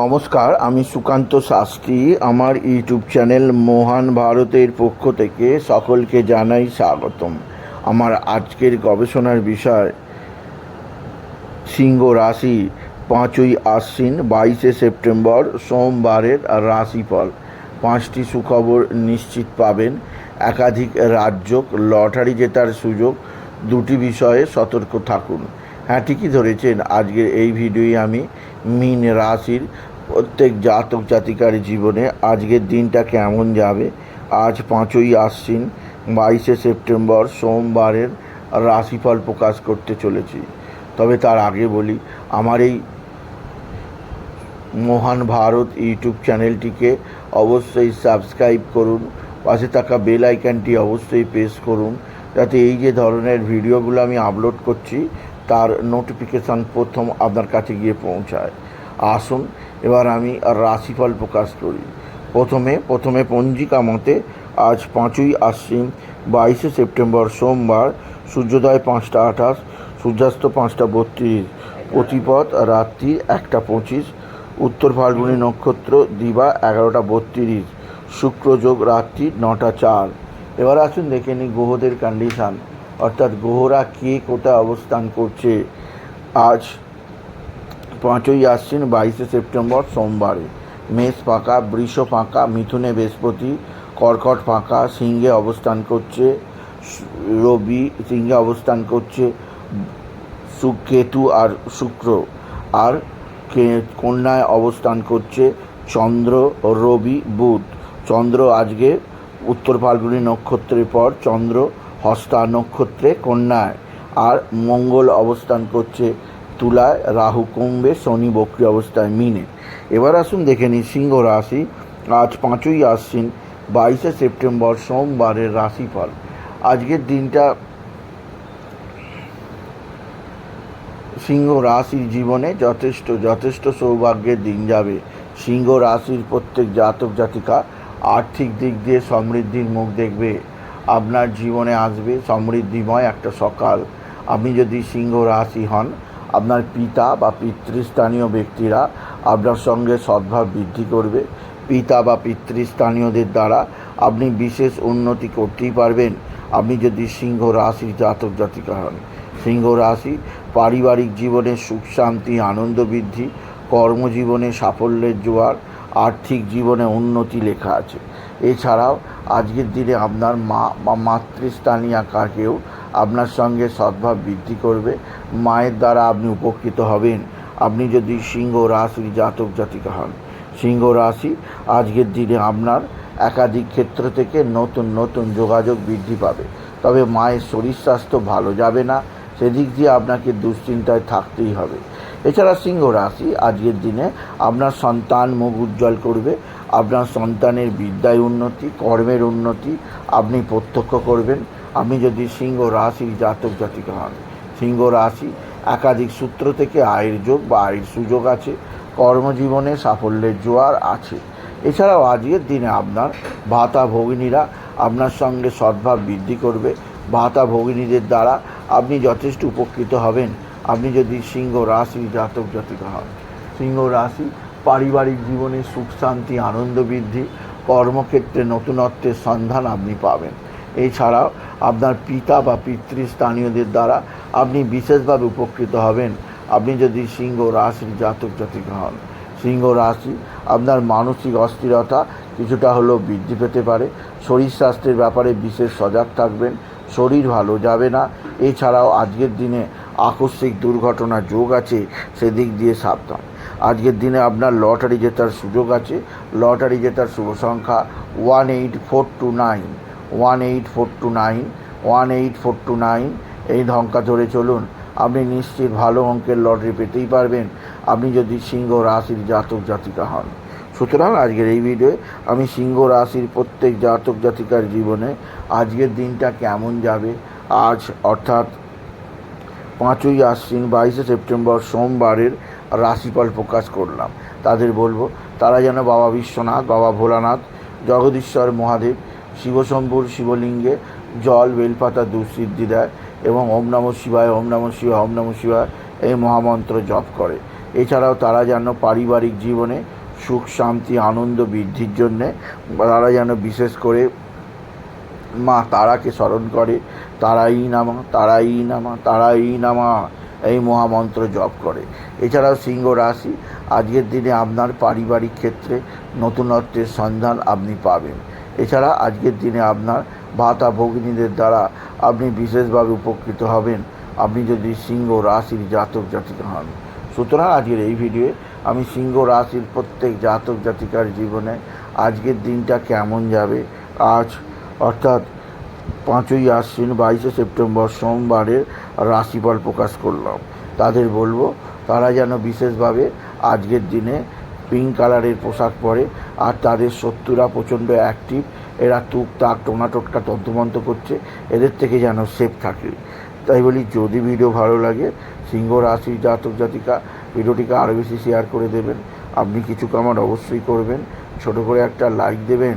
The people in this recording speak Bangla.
নমস্কার, আমি সুকান্ত শাস্ত্রী। আমার ইউটিউব চ্যানেল মহান ভারতের পক্ষ থেকে সকলকে জানাই স্বাগতম। আমার আজকের গবেষণার বিষয়, সিংহ রাশি পাঁচই আশ্বিন, বাইশে সেপ্টেম্বর, সোমবারের রাশিফল। পাঁচটি সুখবর নিশ্চিত পাবেন। একাধিক রাজ্য লটারি জেতার সুযোগ। দুটি বিষয়ে সতর্ক থাকুন। হ্যাঁ ঠিকই ধরেছেন। আজকের এই ভিডিওয়ে আমি মিন রাশির প্রত্যেক জাতক জাতিকার জীবনে আজকের দিনটা কেমন যাবে। আজ পাঁচই আশ্বিন, বাইশে সেপ্টেম্বর, সোমবারের রাশিফল প্রকাশ করতে চলেছি। তবে তার আগে বলি, আমার এই মহান ভারত ইউটিউব চ্যানেলটিকে অবশ্যই সাবস্ক্রাইব করুন, পাশে থাকা বেল আইকনটি অবশ্যই প্রেস করুন, যাতে এই যে ধরনের ভিডিওগুলো আমি আপলোড করছি তার নোটিফিকেশান প্রথম আপনার কাছে গিয়ে পৌঁছায়। আসুন, এবার আমি রাশিফল প্রকাশ করি। প্রথমে প্রথমে পঞ্জিকা মতে আজ পাঁচই আশ্বিন, বাইশে সেপ্টেম্বর সোমবার, সূর্যোদয় পাঁচটা আঠাশ, সূর্যাস্ত পাঁচটা বত্রিশ, প্রতিপদ রাত্রি একটা পঁচিশ, উত্তর ফাল্গুনী নক্ষত্র দিবা এগারোটা বত্রিশ শুক্রযোগ রাত্রি নটা চার। এবার আসুন দেখে নিই গ্রহদের কন্ডিশান অর্থাৎ গ্রহরা কে কোথায় অবস্থান করছে? আজ পাঁচই আশ্বিন, বাইশে সেপ্টেম্বর, সোমবারে। মেষ ফাঁকা, বৃষ ফাঁকা, মিথুনে বৃহস্পতি, কর্কট ফাঁকা, সিংহে অবস্থান করছে, রবি সিংহে অবস্থান করছে কেতু আর শুক্র। আর কন্যায় অবস্থান করছে, চন্দ্র, রবি, বুধ। চন্দ্র আজকে উত্তর ফাল্গুনী নক্ষত্রের পর, চন্দ্র হস্তা নক্ষত্রে কন্যায়, আর মঙ্গল অবস্থান করছে তুলায়, রাহু কুম্ভে, শনি বক্রী অবস্থায় মিনে। এবার আসুন দেখে নিই সিংহ রাশি। আজ পাঁচই আশ্বিন, বাইশে সেপ্টেম্বর, সোমবারের রাশিফল। আজকের দিনটা সিংহ রাশির জীবনে যথেষ্ট যথেষ্ট সৌভাগ্যের দিন যাবে। সিংহ রাশির প্রত্যেক জাতক জাতিকা আর্থিক দিক দিয়ে সমৃদ্ধির মুখ দেখবে। আপনার জীবনে আসবে সমৃদ্ধিময় একটা সকাল। আপনি যদি সিংহ রাশি হন, আপনার পিতা বা পিতৃস্থানীয় ব্যক্তিরা আপনার সঙ্গে সদ্ভাব বৃদ্ধি করবে। পিতা বা পিতৃস্থানীয়দের দ্বারা আপনি বিশেষ উন্নতি করতেই পারবেন। আপনি যদি সিংহ রাশির জাতক জাতিকা হন, সিংহ রাশি পারিবারিক জীবনে সুখ, শান্তি, আনন্দ বৃদ্ধি, কর্মজীবনে সাফল্যের জোয়ার আর্থিক জীবনে উন্নতি লেখা আছে। এছাড়াও আজকের দিনে আপনার মা বা মাতৃস্থানীয় কাকেও আপনার সঙ্গে সদ্ভাব বৃদ্ধি করবে। মায়ের দ্বারা আপনি উপকৃত হবেন। আপনি যদি সিংহ রাশির জাতক জাতিকা হন, সিংহ রাশি আজকের দিনে আপনার একাধিক ক্ষেত্র থেকে নতুন নতুন যোগাযোগ বৃদ্ধি পাবে। তবে মায়ের শরীর স্বাস্থ্য ভালো যাবে না। সেদিক দিয়ে আপনাকে দুশ্চিন্তায় থাকতেই হবে। এছাড়া সিংহ রাশি, আজকের দিনে আপনার সন্তান মুখ উজ্জ্বল করবে, আপনার সন্তানের বিদ্যায় উন্নতি, কর্মের উন্নতি আপনি প্রত্যক্ষ করবেন। আপনি যদি সিংহ রাশির জাতক জাতিকা হন, সিংহ রাশি একাধিক সূত্র থেকে আয়ের যোগ বা আয়ের সুযোগ আছে, কর্মজীবনে সাফল্যের জোয়ার আছে। এছাড়াও আজকের দিনে আপনার ভাতা ভগিনীরা আপনার সঙ্গে সদ্ভাব বৃদ্ধি করবে। ভাতা ভগিনীদের দ্বারা আপনি যথেষ্ট উপকৃত হবেন। আপনি যদি সিংহ রাশি, জাতক, জাতিকা হন, সিংহ রাশি, পারিবারিক জীবনে সুখ, শান্তি, আনন্দ বৃদ্ধি, কর্মক্ষেত্রে নতুনত্বের সন্ধান আপনি পাবেন। এছাড়াও আপনার পিতা বা পিতৃস্থানীয়দের দ্বারা আপনি বিশেষভাবে উপকৃত হবেন। আপনি যদি সিংহ রাশির জাতক, জাতিকা হন, সিংহ রাশি আপনার মানসিক অস্থিরতা কিছুটা হলেও বৃদ্ধি পেতে পারে। শরীর স্বাস্থ্যের ব্যাপারে বিশেষ সজাগ থাকবেন, শরীর ভালো যাবে না। এছাড়াও আজকের দিনে আকস্মিক দুর্ঘটনা যোগ আছে, সেদিক দিয়ে সাবধান। আজকের দিনে আপনার লটারি জেতার সুযোগ আছে। লটারি জেতার শুভ সংখ্যা one eight four two nine, one eight four two nine, one eight four two nine. এই ধঙ্কা ধরে চলুন, আপনি নিশ্চিত ভালো অঙ্কের লটারি পেতেই পারবেন। আপনি যদি সিংহ রাশির জাতক জাতিকা হন। সুতরাং আজকের এই ভিডিওয়ে আমি সিংহ রাশির প্রত্যেক জাতক জাতিকার জীবনে আজকের দিনটা কেমন যাবে, আজ অর্থাৎ পাঁচই আশ্বিন বাইশে সেপ্টেম্বর সোমবারের রাশিফল প্রকাশ করলাম। তাদের বলব, তারা যেন বাবা বিশ্বনাথ, বাবা ভোলানাথ, জগদীশ্বর মহাদেব, শিবশম্ভুর শিবলিঙ্গে জল, বেলপাতা দুঃসিদ্ধি দেয় এবং ওম নম শিবায়, ওম নম শিবায়, ওম নম শিবায় এই মহামন্ত্র জপ করে। এছাড়াও তারা যেন পারিবারিক জীবনে সুখ, শান্তি, আনন্দ বৃদ্ধির জন্যে, তারা যেন বিশেষ করে মা তারাকে স্মরণ করে, তারাই নামা তারাই নামা তারাই নামা, এই মহামন্ত্র জপ করে। এছাড়াও সিংহ রাশি, আজকের দিনে আপনার পারিবারিক ক্ষেত্রে নতুনত্বের সন্ধান আপনি পাবেন। এছাড়া আজকের দিনে আপনার ভাতা ভগিনীদের দ্বারা আপনি বিশেষভাবে উপকৃত হবেন। আপনি যদি সিংহ রাশির জাতক জাতিকা হন। সুতরাং আজকের এই ভিডিওয়ে আমি সিংহ রাশির প্রত্যেক জাতক জাতিকার জীবনে আজকের দিনটা কেমন যাবে, আজ অর্থাৎ পাঁচই আশ্বিন বাইশে সেপ্টেম্বর সোমবারের রাশিফল প্রকাশ করলাম। তাদের বলব, তারা যেন বিশেষভাবে আজকের দিনে পিঙ্ক কালারের পোশাক পরে আর তাদের শত্রুরা প্রচণ্ড অ্যাক্টিভ এরা তুক তাক টোনা টোটকা তন্ত্রমন্ত্র করছে, এদের থেকে যেন সেফ থাকে। তাই বলি, যদি ভিডিও ভালো লাগে, সিংহ রাশি, জাতক, জাতিকা, ভিডিওটিকে আরও বেশি শেয়ার করে দেবেন। আপনি কিছু কামার অবশ্যই করবেন। ছোট করে একটা লাইক দেবেন।